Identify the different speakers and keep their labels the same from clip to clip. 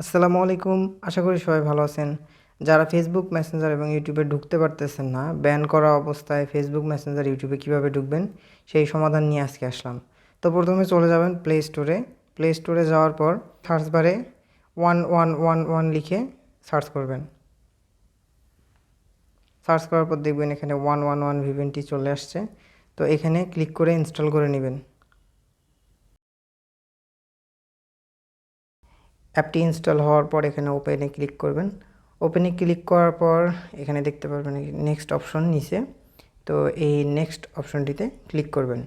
Speaker 1: আসসালামু আলাইকুম। আশা করি সবাই ভালো আছেন। যারা ফেসবুক মেসেঞ্জার এবং ইউটিউবে ঢুকতে পারতেছেন না ব্যান করা অবস্থায় ফেসবুক মেসেঞ্জার ইউটিউবে কীভাবে ঢুকবেন, সেই সমাধান নিয়ে আজকে আসলাম। তো প্রথমে চলে যাবেন প্লে স্টোরে প্লে স্টোরে যাওয়ার পর সার্চ বারে ওয়ান ওয়ান ওয়ান ওয়ান লিখে সার্চ করবেন। সার্চ করার পর দেখবেন এখানে ওয়ান ওয়ান ওয়ান ভিভেনটি চলে আসছে। তো এখানে ক্লিক করে ইনস্টল করে নেবেন। অ্যাপটি ইনস্টল হওয়ার পর এখানে ওপেনে ক্লিক করবেন। ওপেনে ক্লিক করার পর এখানে দেখতে পারবেন নেক্সট অপশন নিচে। তো এই নেক্সট অপশনটিতে ক্লিক করবেন।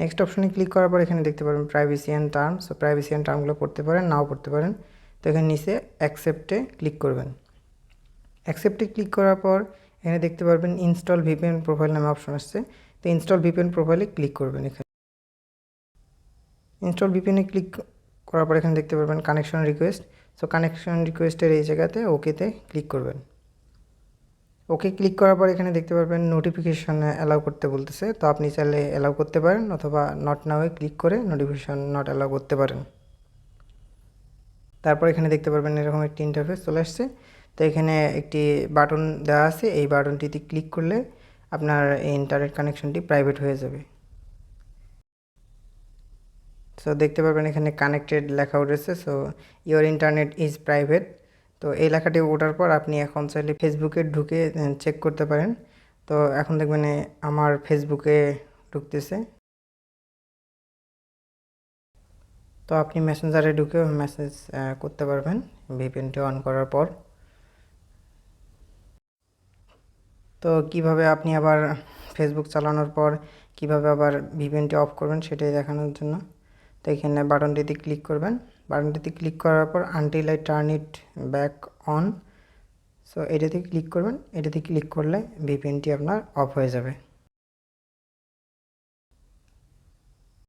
Speaker 1: নেক্সট অপশনে ক্লিক করার পর এখানে দেখতে পারবেন privacy and terms so privacy and টার্মগুলো পড়তে পারেন, নাও পড়তে পারেন। তো এখানে নিচে অ্যাকসেপ্টে ক্লিক করবেন। অ্যাকসেপ্টে ক্লিক করার পর এখানে দেখতে পারবেন ইনস্টল ভিপিএন প্রোফাইল নামে অপশন আসছে। তো ইনস্টল ভিপিএন প্রোফাইলে ক্লিক করবেন এখানে। ইনস্টল ভিপিএনে ক্লিক করার পর এখানে দেখতে পারবেন কানেকশন রিকোয়েস্ট সো কানেকশন রিকোয়েস্টের এই জায়গাতে ওকেতে ক্লিক করবেন। ওকে ক্লিক করার পর এখানে দেখতে পারবেন নোটিফিকেশন অ্যালাউ করতে বলতেছে। তো আপনি চাইলে অ্যালাউ করতে পারেন অথবা নট নাওয়ে ক্লিক করে নোটিফিকেশন নট অ্যালাউ করতে পারেন। তারপর এখানে দেখতে পারবেন এরকম একটি ইন্টারফেস চলে আসছে। তো এখানে একটি বাটন দেওয়া আছে। এই বাটনটিতে ক্লিক করলে আপনার এই ইন্টারনেট কানেকশনটি প্রাইভেট হয়ে যাবে। সো দেখতে পারবেন এখানে কানেক্টেড লেখা উঠেছে। So your internet is private তো এই লেখাটি ওঠার পর আপনি এখন চাইলে ফেসবুকে ঢুকে চেক করতে পারেন। তো এখন দেখবেন আমার ফেসবুকে ঢুকতেছে। তো আপনি মেসেঞ্জারে ঢুকে মেসেজ করতে পারবেন। ভিপিএনটি অন করার পর। তো কীভাবে আপনি আবার ফেসবুক চালানোর পর কীভাবে আবার ভিপিএনটি অফ করবেন সেটাই দেখানোর জন্য। তো এখানে বাটনটিতে ক্লিক করবেন। বাটনটিতে ক্লিক করার পর until I turn it back on so এটাতে ক্লিক করবেন। এটাতে ক্লিক করলে ভিপিএনটি আপনার অফ হয়ে যাবে।